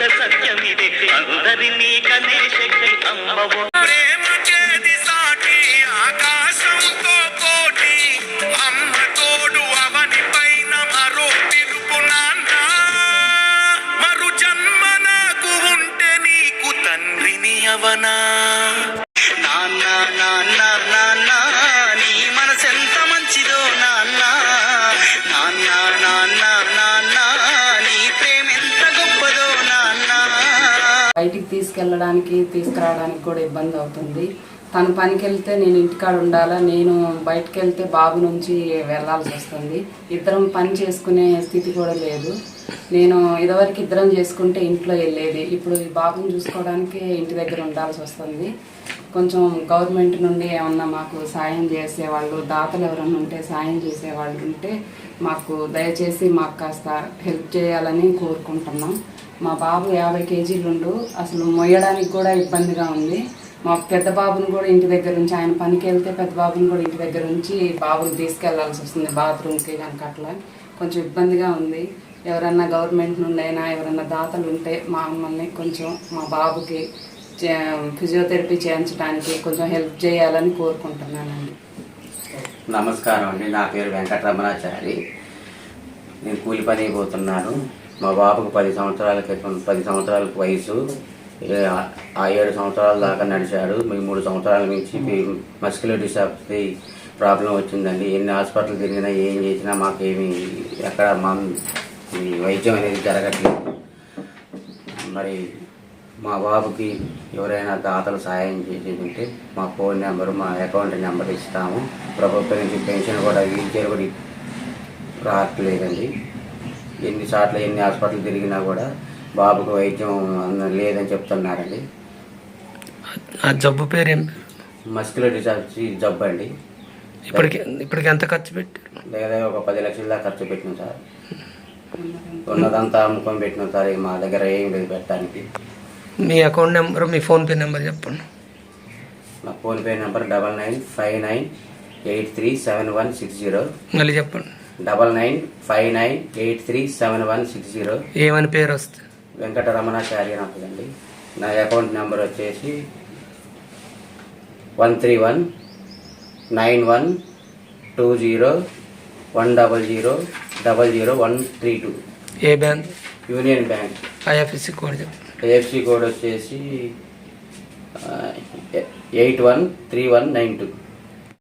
జగ సత్యమిదే. అందరినీ కనే శక్తి అమ్మవో ప్రేమ చేది సాటి ఆకాశంతో కోటి అమ్మ తోడు అవని పైన మరో పిలుపు నాన్న. మరు జన్మ నాకు ఉంటే నీకు తండ్రిని అవనా? బయటికి తీసుకెళ్ళడానికి తీసుకురావడానికి కూడా ఇబ్బంది అవుతుంది. తను పనికి వెళ్తే నేను ఇంటికాడ ఉండాలా నేను బయటకు వెళ్తే బాబు నుంచి వెళ్ళాల్సి వస్తుంది. ఇద్దరం పని చేసుకునే స్థితి కూడా లేదు. నేను ఇదివరకు ఇద్దరం చేసుకుంటే ఇంట్లో వెళ్ళేది. ఇప్పుడు ఈ బాబుని చూసుకోవడానికి ఇంటి దగ్గర ఉండాల్సి వస్తుంది. కొంచెం గవర్నమెంట్ నుండి ఏమన్నా మాకు సాయం చేసేవాళ్ళు దాతలు ఎవరన్నా ఉంటే సాయం చేసేవాళ్ళు ఉంటే మాకు దయచేసి మాకు కాస్త హెల్ప్ చేయాలని కోరుకుంటున్నాం. మా బాబు యాభై కేజీలు ఉండు. అసలు మొయ్యడానికి కూడా ఇబ్బందిగా ఉంది. మా పెద్ద బాబుని కూడా ఇంటి దగ్గర నుంచి ఆయన పనికి వెళ్తే పెద్ద బాబుని కూడా ఇంటి దగ్గర నుంచి బాబుని తీసుకెళ్ళాల్సి వస్తుంది బాత్రూమ్కి కనుక అట్లా. కొంచెం ఇబ్బందిగా ఉంది. ఎవరన్నా గవర్నమెంట్ నుండి అయినా ఎవరన్నా దాతలు ఉంటే మా మమ్మల్ని కొంచెం మా బాబుకి చే- ఫిజియోథెరపీ చేయించడానికి కొంచెం హెల్ప్ చేయాలని కోరుకుంటున్నానండి. నమస్కారం అండి. నా పేరు వెంకటరమణాచారి. నేను కూలి పని పోతున్నాను. మా బాబుకు పది సంవత్సరాల క్రితం పది సంవత్సరాల వయసు ఆ ఏడు సంవత్సరాల దాకా నడిచాడు. మీ మూడు సంవత్సరాల నుంచి మస్కులర్ డిసాప్తి ప్రాబ్లం వచ్చిందండి. ఎన్ని హాస్పిటల్ తిరిగినా ఏం చేసినా మాకేమి ఎక్కడ మం వైద్యం అనేది జరగట్లేదు. మరి మా బాబుకి ఎవరైనా దాతలు సాయం చేసి ఉంటే మా ఫోన్ నెంబరు మా అకౌంట్ నెంబర్ ఇస్తాము. ప్రభుత్వం నుంచి పెన్షన్ కూడా వీల్ చైర్ కూడా రావట్లేదండి. ఎన్నిసార్లు ఎన్ని హాస్పిటల్ తిరిగినా కూడా బాబుకు వైద్యం లేదని చెప్తున్నారండి. ఆ జబ్బు పేరేం మస్కులర్ డిసార్జీ జబ్బు అండి. ఇప్పటికి ఇప్పటికి ఎంత ఖర్చు పెట్టి? లేదా ఒక పది లక్షల దాకా ఖర్చు పెట్టినాం సార్. ఉన్నదంతా అమ్ముకొని పెట్టినాం సార్ మా దగ్గర ఏం లేదు పెట్టడానికి. మీ అకౌంట్ నెంబర్ మీ ఫోన్పే నెంబర్ చెప్పండి. నా PhonePe number double nine five nine eight three seven one six zero. మళ్ళీ చెప్పండి. Double nine five nine eight three seven one six zero ఏమని పేరు వస్తుంది? వెంకటరమణాచార్య నాకుదండి నా అకౌంట్ నెంబర్ వచ్చేసి one three one nine one two zero one double zero double zero one three two ఏ bank? Union Bank. IFSC code AFC code వచ్చేసి eight one three one nine two.